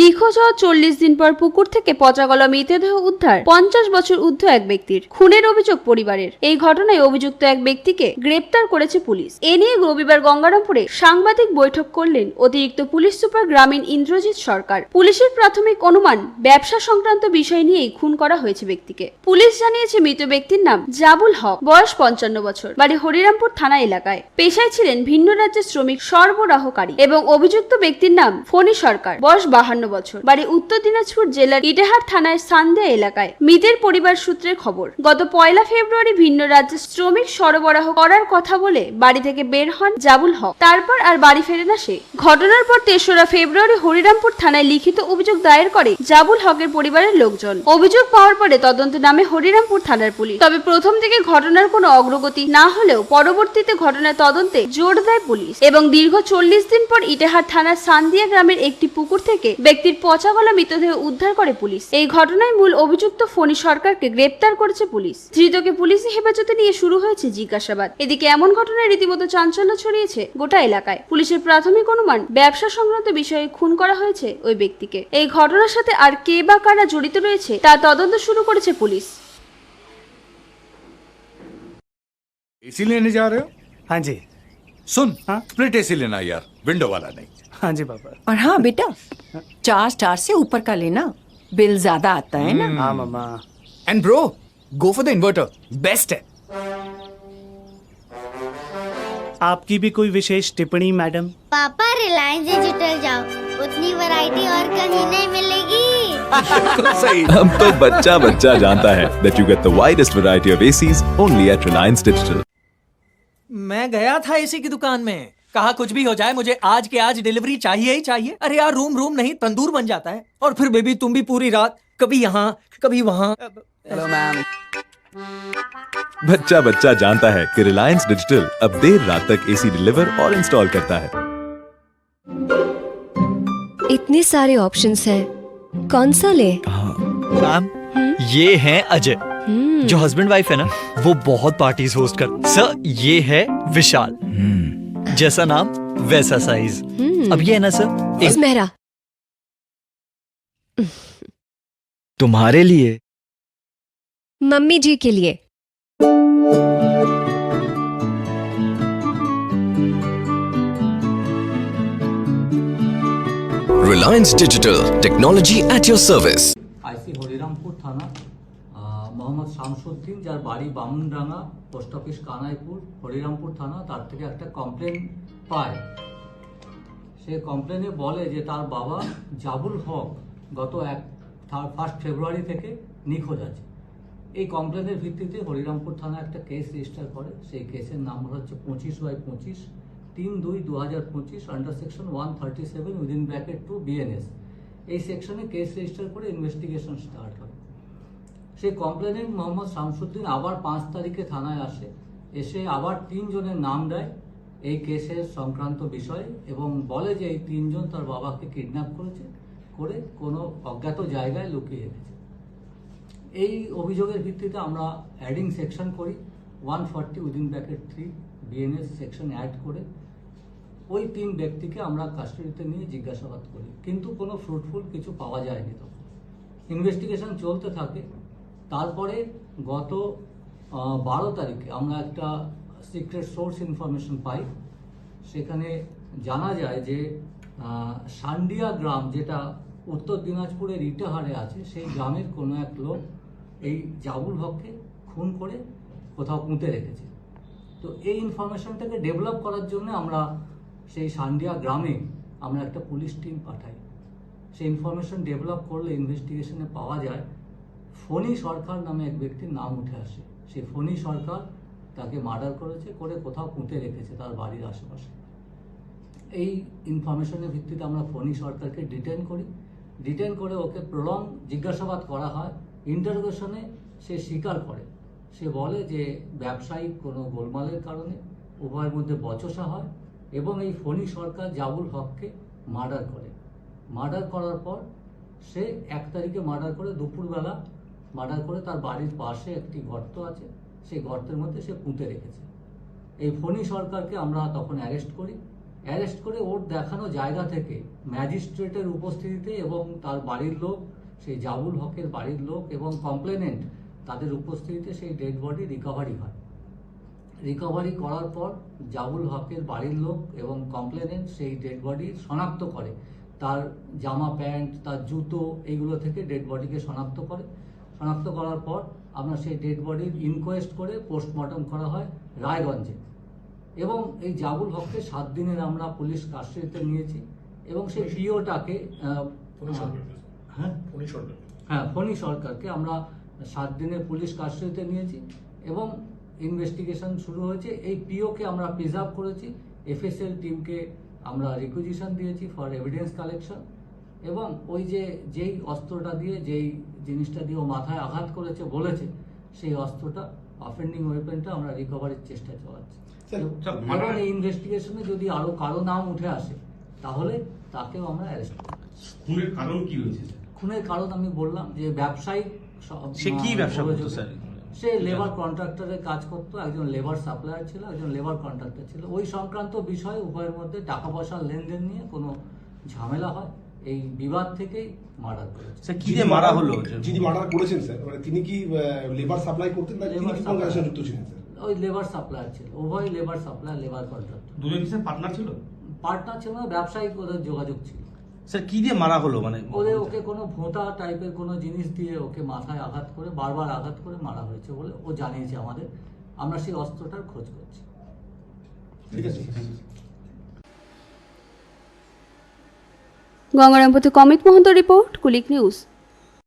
নিখোঁজ হওয়া চল্লিশ দিন পর পুকুর থেকে পচা গলা মৃতদেহ উদ্ধার পঞ্চাশ বছর ঊর্ধ্ব এক ব্যক্তির। খুনের অভিযোগ পরিবারের। এই ঘটনায় অভিযুক্ত এক ব্যক্তিকে গ্রেপ্তার করেছে পুলিশ। এ নিয়ে রবিবার গঙ্গারামপুরে সাংবাদিক বৈঠক করলেন অতিরিক্ত পুলিশ সুপার গ্রামীণ ইন্দ্রজিৎ সরকার। পুলিশের প্রাথমিক অনুমান, ব্যবসা সংক্রান্ত বিষয় নিয়েই খুন করা হয়েছে ব্যক্তিকে। পুলিশ জানিয়েছে মৃত ব্যক্তির নাম জাবুল হক, বয়স পঞ্চান্ন বছর, বাড়ি হরিরামপুর থানা এলাকায়। পেশায় ছিলেন ভিন্ন রাজ্যের শ্রমিক সরবরাহকারী এবং অভিযুক্ত ব্যক্তির নাম ফণি সরকার, বয়স বাহান্ন বছর। বাড়ি উত্তর দিনাজপুর জেলার ইটাহার থানার সান্দিয়া এলাকায়। মৃতের পরিবার সূত্রের খবর, গত পয়লা ফেব্রুয়ারি ভিন্ন রাজ্যে শ্রমিক সরবরাহ করার কথা বলে বাড়ি থেকে বের হন জাবুল হক। তারপর আর বাড়ি ফেরে না সে। ঘটনার পর তেসরা ফেব্রুয়ারি হরিরামপুর থানায় লিখিত অভিযোগ দায়ের করে জাবুল হকের পরিবারের লোকজন। অভিযোগ পাওয়ার পরে তদন্ত নামে হরিরামপুর থানার পুলিশ। তবে প্রথম থেকে ঘটনার কোনো অগ্রগতি না হলেও পরবর্তীতে ঘটনার তদন্তে জোর দেয় পুলিশ। এবং দীর্ঘ চল্লিশ দিন পর ইটাহার থানার সান্দিয়া গ্রামের একটি পুকুর থেকে ব্যক্তির পচা গলা মৃতদেহ উদ্ধার করে পুলিশ এই ঘটনায় মূল অভিযুক্ত ফণি সরকারকে গ্রেপ্তার করেছে পুলিশ ধৃতকে পুলিশি হেফাজতে নিয়ে শুরু হয়েছে জিজ্ঞাসাবাদ এদিকে এমন ঘটনায় রীতিমতো চাঞ্চল্য ছড়িয়েছে গোটা এলাকায় পুলিশের প্রাথমিক অনুমান ব্যবসা সংক্রান্ত বিষয়ে খুন করা হয়েছে ওই ব্যক্তিকে এই ঘটনার সাথে আর কে বা কারা জড়িত রয়েছে তা তদন্ত শুরু করেছে পুলিশ एसी लेने जा रहे हो हाँ जी सुन हाँ? स्प्लिट एसी लेना यार विंडो वाला नहीं हाँ जी पापा। और हाँ बेटा चार स्टार से ऊपर का लेना बिल ज़्यादा आता है ना? हाँ मामा। And bro go for the inverter best है। आपकी भी कोई विशेष टिप्पणी मैडम? पापा रिलायंस डिजिटल जाओ। उतनी वैरायटी और कहीं नहीं मिलेगी। सही। अब तो बच्चा बच्चा जानता है that you get the widest variety of ACs only at Reliance Digital. मैं गया था एसी की दुकान में। कहा कुछ भी हो जाए मुझे आज के आज डिलीवरी चाहिए ही चाहिए। अरे यार रूम रूम नहीं तंदूर बन जाता है। और फिर बेबी तुम भी पूरी रात कभी यहाँ कभी वहाँ। हेलो मैम बच्चा बच्चा जानता है कि रिलायंस Digital अब देर रात तक एसी डिलीवर और इंस्टॉल करता है। इतने सारे ऑप्शंस हैं। कौन सा ले? मैम ये है अजय जो हस्बैंड वाइफ है ना वो बहुत पार्टीज़ होस्ट कर। सर ये है विशाल जैसा नाम वैसा साइज अब ये है ना सर एक मेहरा तुम्हारे लिए मम्मी जी के लिए Reliance Digital, technology at your service. আইসি হরিরামপুর থানা আহ, মোহাম্মদ শামসুদ্দিন যার বাড়ি বামুনডাঙ্গা পোস্ট অফিস কানাইপুর, হরিরামপুর থানা, তার থেকে একটা কমপ্লেন পায়। সে কমপ্লেনে বলে যে তার বাবা জাবুল হক গত এক ফার্স্ট ফেব্রুয়ারি থেকে নিখোঁজ আছে। এই কমপ্লেনের ভিত্তিতে হরিরামপুর থানা একটা কেস রেজিস্টার করে। সেই কেসের নাম্বার হচ্ছে পঁচিশ বাই পঁচিশ, তিন দুই দু হাজার পঁচিশ under section one thirty seven within bracket two BNS এই সেকশনে কেস রেজিস্টার করে ইনভেস্টিগেশন স্টার্ট হয়। সেই কমপ্লেনেন্ট মোহাম্মদ শামসুদ্দিন আবার পাঁচ তারিখে থানায় আসে। এসে আবার তিনজনের নাম দেয় এই কেসের সংক্রান্ত বিষয়ে এবং বলে যে এই তিনজন তার বাবাকে কিডন্যাপ করেছে, করে কোনো অজ্ঞাত জায়গায় লুকিয়ে রেখেছে। এই অভিযোগের ভিত্তিতে আমরা অ্যাডিং সেকশন করি one forty within bracket three BNS section add করে ওই তিন ব্যক্তিকে আমরা কাস্টডিতে নিয়ে জিজ্ঞাসাবাদ করি। কিন্তু কোনো ফ্রুটফুল কিছু পাওয়া যায়নি তখন। ইনভেস্টিগেশন চলতে থাকে তারপরে গত বারো তারিখে আমরা একটা সিক্রেট সোর্স ইনফরমেশন পাই। সেখানে জানা যায় যে সান্ডিয়া গ্রাম যেটা উত্তর দিনাজপুরের ইটাহারে আছে, সেই গ্রামের কোনো এক লোক এই জাবুল হককে খুন করে কোথাও পুঁতে রেখেছে। তো এই ইনফরমেশনটাকে ডেভেলপ করার জন্য আমরা সেই সান্ডিয়া গ্রামে আমরা একটা পুলিশ টিম পাঠাই। সেই ইনফরমেশন ডেভেলপ করলে ইনভেস্টিগেশনে পাওয়া যায় ফণি সরকার নামে এক ব্যক্তির নাম উঠে আসে। সেই ফণি সরকার তাকে মার্ডার করেছে, করে কোথাও পুঁতে রেখেছে তার বাড়ির আশেপাশে। এই ইনফরমেশনের ভিত্তিতে আমরা ফণি সরকারকে ডিটেন করি। ডিটেন করে ওকে প্রলং জিজ্ঞাসাবাদ করা হয়। ইন্টারোগেশনে সে স্বীকার করে। সে বলে যে ব্যবসায়িক কোনো গোলমালের কারণে উভয়ের মধ্যে বচসা হয় এবং এই ফণি সরকার জাবুল হককে মার্ডার করে। মার্ডার করার পর সে এক তারিখে মার্ডার করে দুপুরবেলা মার্ডার করে তার বাড়ির পাশে একটি গর্ত আছে, সেই গর্তের মধ্যে সে পুঁতে রেখেছে। এই ফণি সরকারকে আমরা তখন অ্যারেস্ট করি। অ্যারেস্ট করে ওর দেখানো জায়গা থেকে ম্যাজিস্ট্রেটের উপস্থিতিতে এবং তার বাড়ির লোক, সেই জাবুল হকের বাড়ির লোক এবং কমপ্লেনেন্ট তাদের উপস্থিতিতে সেই ডেড বডি রিকভারি হয়। রিকভারি করার পর জাবুল হকের বাড়ির লোক এবং কমপ্লেনেন্ট সেই ডেড বডি শনাক্ত করে। তার জামা প্যান্ট, তার জুতো, এইগুলো থেকে ডেড বডিকে শনাক্ত করে। শনাক্ত করার পর আমরা সেই ডেড বডির ইনকোয়েস্ট করে পোস্টমর্টম করা হয় রায়গঞ্জে। এবং এই জাবুল হককে সাত দিনের আমরা পুলিশ কাস্টডিতে নিয়েছি এবং সেই পিওটাকে হ্যাঁ? হ্যাঁ ফণি সরকারকে আমরা সাত দিনের পুলিশ কাস্টডিতে নিয়েছি এবং ইনভেস্টিগেশন শুরু হয়েছে। এই পিওকে আমরা প্রিজার্ভ করেছি। এফএসএল টিমকে আমরা রিকুইজিশন দিয়েছি ফর এভিডেন্স কালেকশন এবং ওই যে যেই অস্ত্রটা দিয়ে যেই জিনিসটা দিয়ে ও মাথায় আঘাত করেছে বলেছে সেই অস্ত্রটা অফেন্ডিং ওয়েপেনটা আমরা রিকভারির চেষ্টা চালাচ্ছি। এবং এই ইনভেস্টিগেশনে যদি আরও কারও নাম উঠে আসে তাহলে তাকেও আমরা অ্যারেস্ট করব। খুনের কারণ কি হয়েছে খুনের কারণ আমি বললাম যে ব্যবসায়িক সে কি ব্যবসা করতো স্যার? সে লেবার কন্ট্রাক্টরের কাজ করতো একজন লেবার সাপ্লায়ার ছিল একজন লেবার কন্ট্রাক্টর ছিল। ওই সংক্রান্ত বিষয়ে উভয়ের মধ্যে টাকা পয়সার লেনদেন নিয়ে কোনো ঝামেলা হয়। এই বিবাদ থেকেই মার্ডার করেছে। স্যার কি দিয়ে মারা হলো? যিনি মার্ডার করেছেন স্যার মানে তিনি কি লেবার সাপ্লাই করতেন না তিনি কি কোন। কাজের সাথে যুক্ত ছিলেন স্যার? ওই লেবার সাপ্লায়ার ছিল। উভয় লেবার সাপ্লায়ার লেবার কন্ট্রাক্টর দুজন কি স্যার পার্টনার ছিল? পার্টনার ছিল না ব্যবসায়িক ওদের যোগাযোগ ছিল। স্যার কি দিয়ে মারা হলো মানে? ওদের ওকে কোনো ভোঁতা টাইপের কোনো জিনিস দিয়ে ওকে মাথায় আঘাত করে বারবার আঘাত করে মারা হয়েছে বলে ও জানিয়েছে আমাদের। আমরা সেই অস্ত্রটার খোঁজ করছি। ঠিক আছে গঙ্গারামপতি কমিক মহন্ত রিপোর্ট কুলিক নিউজ।